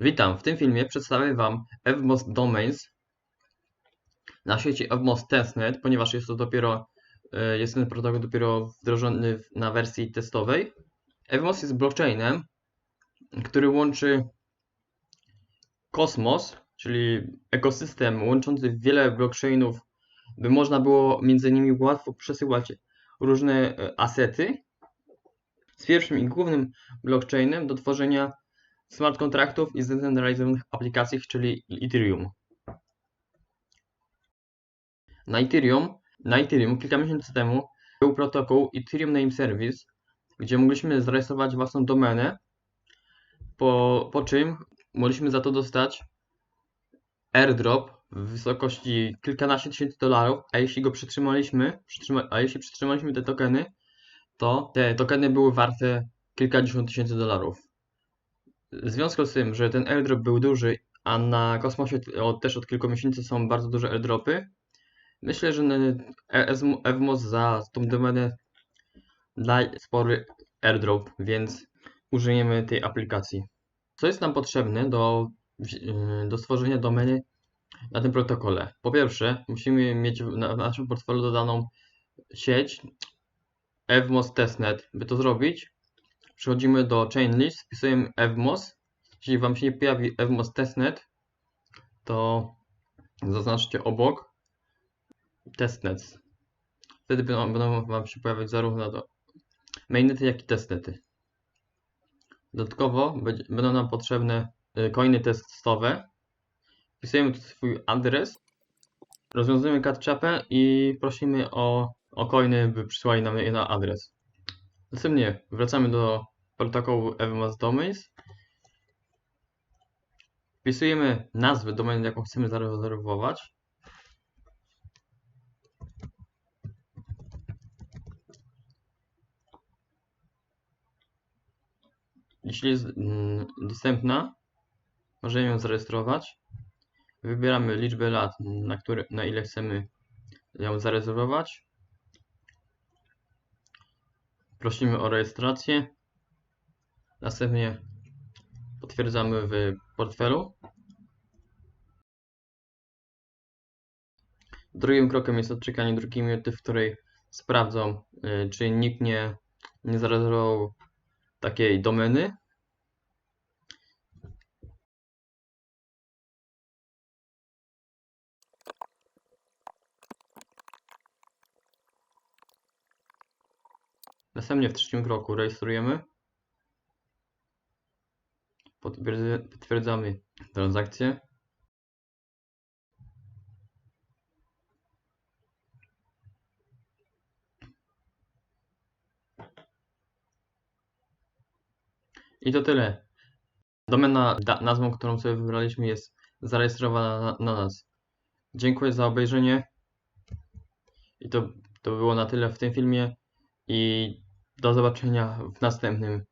Witam, w tym filmie przedstawię Wam Evmos Domains na sieci Evmos Testnet, ponieważ jest to dopiero, e, jest ten protokół dopiero wdrożony na wersji testowej. Evmos jest blockchainem, który łączy kosmos, czyli ekosystem łączący wiele blockchainów, by można było między nimi łatwo przesyłać różne e, asety, z pierwszym i głównym blockchainem do tworzenia smart kontraktów i zdecentralizowanych aplikacji, czyli Ethereum. Na Ethereum, na Ethereum kilka miesięcy temu był protokół Ethereum Name Service, gdzie mogliśmy zarejestrować własną domenę, po, po czym mogliśmy za to dostać airdrop w wysokości kilkanaście tysięcy dolarów, a jeśli go przytrzymaliśmy, przytrzyma, a jeśli przytrzymaliśmy te tokeny, to te tokeny były warte kilkadziesiąt tysięcy dolarów. W związku z tym, że ten airdrop był duży, a na kosmosie od, też od kilku miesięcy są bardzo duże airdropy, myślę, że ESM Evmos za tą domenę da spory airdrop, więc użyjemy tej aplikacji. Co jest nam potrzebne do, yy, do stworzenia domeny na tym protokole? Po pierwsze, musimy mieć w naszym portfelu dodaną sieć Evmos Testnet. By to zrobić, Przechodzimy do chain list, wpisujemy evmos. Jeśli Wam się nie pojawi evmos testnet, to zaznaczcie obok testnets. Wtedy będą, będą Wam się pojawiać zarówno do mainnety, jak i testnety. Dodatkowo będą nam potrzebne y, coiny testowe. Wpisujemy tu swój adres, rozwiązujemy captchapę i prosimy o, o coiny, by przysłali nam je na adres. Następnie wracamy do protokołu Evmos Domains. Wpisujemy nazwę domeny, jaką chcemy zarezerwować. Jeśli jest mm, dostępna, możemy ją zarejestrować. Wybieramy liczbę lat, na, które, na ile chcemy ją zarezerwować. Prosimy o rejestrację. Następnie potwierdzamy w portfelu. Drugim krokiem jest odczekanie drugiej minuty, w której sprawdzą, y, czy nikt nie, nie zarezerwował takiej domeny. Następnie w trzecim kroku rejestrujemy. Potwierdzamy transakcję. I to tyle. Domena, nazwą, którą sobie wybraliśmy jest zarejestrowana na, na nas. Dziękuję za obejrzenie. I to, to było na tyle w tym filmie. I do zobaczenia w następnym